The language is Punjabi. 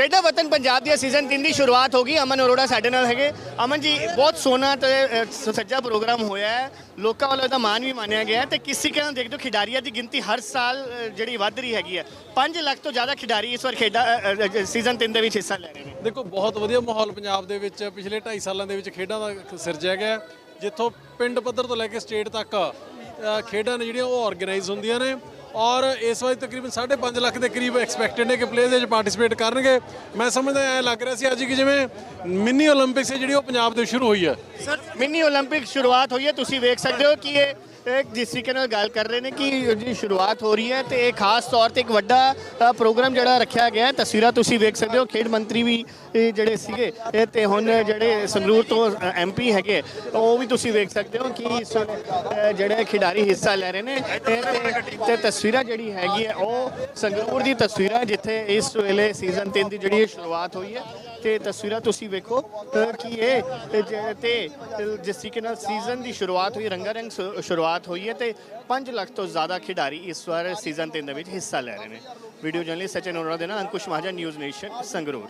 ਖੇਡਾਂ ਵਤਨ ਪੰਜਾਬ ਦੀ ਸੀਜ਼ਨ 3 ਦੀ ਸ਼ੁਰੂਆਤ ਹੋ ਗਈ। ਅਮਨ ਅਰੋੜਾ ਸਾਡੇ ਨਾਲ ਹੈਗੇ। ਅਮਨ ਜੀ ਬਹੁਤ ਸੋਹਣਾ ਤੇ ਅ, ਸੱਜਾ ਪ੍ਰੋਗਰਾਮ ਹੋਇਆ ਹੈ। ਲੋਕਾਂ ਵੱਲੋਂ ਇਹਦਾ ਮਾਣ ਵੀ ਮੰਨਿਆ ਗਿਆ ਹੈ ਤੇ ਕਿਸੇ ਕਿਹਨਾਂ ਦੇਖਦੇ ਹੋ ਖਿਡਾਰੀਆਂ ਦੀ ਗਿਣਤੀ ਹਰ ਸਾਲ ਜਿਹੜੀ ਵੱਧ ਰਹੀ ਹੈਗੀ ਹੈ। 5 ਲੱਖ ਤੋਂ ਜ਼ਿਆਦਾ ਖਿਡਾਰੀ ਇਸ ਵਾਰ ਖੇਡਾਂ ਸੀਜ਼ਨ 3 ਦੇ ਵਿੱਚ ਹਿੱਸਾ ਲੈ ਰਹੇ ਨੇ। ਦੇਖੋ ਬਹੁਤ ਵਧੀਆ ਮਾਹੌਲ ਪੰਜਾਬ ਦੇ ਵਿੱਚ ਪਿਛਲੇ 2.5 ਸਾਲਾਂ ਦੇ ਵਿੱਚ ਖੇਡਾਂ ਦਾ ਸਿਰਜਿਆ ਗਿਆ ਜਿੱਥੋਂ ਪਿੰਡ ਪੱਧਰ ਤੋਂ ਲੈ ਕੇ ਸਟੇਟ ਤੱਕ ਖੇਡਾਂ ਨੇ ਜਿਹੜੀਆਂ ਉਹ ਆਰਗੇਨਾਈਜ਼ ਹੁੰਦੀਆਂ ਨੇ। ਔਰ ਇਸ ਵਾਰ ਤਕਰੀਬਨ 5.5 ਲੱਖ ਦੇ ਕਰੀਬ ਐਕਸਪੈਕਟਡ ਨੇ ਕਿ ਪਲੇਅਰਸ ਵਿੱਚ ਪਾਰਟਿਸਿਪੇਟ ਕਰਨਗੇ। ਮੈਂ ਸਮਝਦਾ ਐ ਲੱਗ ਰਿਹਾ ਸੀ ਅੱਜ ਕਿ ਜਿਵੇਂ ਮਿੰਨੀ 올림픽ਸ ਜਿਹੜੀ ਉਹ ਪੰਜਾਬ ਦੇ ਸ਼ੁਰੂ ਹੋਈ ਹੈ। ਸਰ ਮਿੰਨੀ 올림픽ਸ ਸ਼ੁਰੂਆਤ ਹੋਈ ਹੈ। ਤੁਸੀਂ ਵੇਖ ਸਕਦੇ ਹੋ ਕਿ ਇਹ ਜਿਸ ਤਰੀਕੇ ਨਾਲ ਗੱਲ ਕਰ ਰਹੇ ਨੇ ਕਿ ਜੀ ਸ਼ੁਰੂਆਤ ਹੋ ਰਹੀ ਹੈ ਤੇ ਇਹ ਖਾਸ ਤੌਰ ਤੇ ਇੱਕ ਵੱਡਾ ਪ੍ਰੋਗਰਾਮ ਜਿਹੜਾ ਰੱਖਿਆ ਗਿਆ ਹੈ। ਤਸਵੀਰਾਂ ਤੁਸੀਂ ਵੇਖ ਸਕਦੇ ਹੋ, ਖੇਡ ਮੰਤਰੀ ਵੀ ਜਿਹੜੇ ਸੀਗੇ, ਇਹ ਤੇ ਹੁਣ ਜਿਹੜੇ ਸੰਗਰੂਰ ਤੋਂ ਐਮਪੀ ਹੈਗੇ, ਉਹ ਵੀ ਤੁਸੀਂ ਵੇਖ ਸਕਦੇ ਹੋ ਕਿ ਇਸ ਜਿਹੜੇ ਖਿਡਾਰੀ ਹਿੱਸਾ ਲੈ ਰਹੇ ਨੇ। ਤੇ- ਤਸਵੀਰਾਂ ਜਿਹੜੀ ਹੈਗੀ ਹੈ, ਉਹ ਸੰਗਰੂਰ ਦੀ ਤਸਵੀਰਾਂ ਜਿੱਥੇ ਇਸ ਵੇਲੇ ਸੀਜ਼ਨ 3 ਦੀ ਜਿਹੜੀ ਇਹ ਸ਼ੁਰੂਆਤ ਹੋਈ ਹੈ। ਤੇ ਤਸਵੀਰਾਂ ਤੁਸੀਂ ਵੇਖੋ ਕਿ ਇਹ ਤੇ ਜਿਸ ਤਰੀਕੇ ਨਾਲ ਸੀਜ਼ਨ ਦੀ ਸ਼ੁਰੂਆਤ ਹੋਈ ਰੰਗਾ ਰੰਗ ਸ਼ੁ- ਸ਼ੁਰੂਆਤ ਹੋਈ ਹੈ ਤੇ 5 ਲੱਖ ਤੋਂ ਜ਼ਿਆਦਾ ਖਿਡਾਰੀ ਇਸ ਵਾਰ ਸੀਜ਼ਨ 3 ਦੇ ਵਿੱਚ ਹਿੱਸਾ ਲੈ ਰਹੇ ਨੇ। ਵੀਡੀਓ ਜਰਨਲਿਸਟ ਸਚਿਨ ਅਰੋੜਾ ਦੇ ਨਾਲ ਅੰਕੁਸ਼ ਮਹਾਜਨ ਨਿਊਜ਼ ਨੇਸ਼ਨ ਸੰਗਰੂਰ।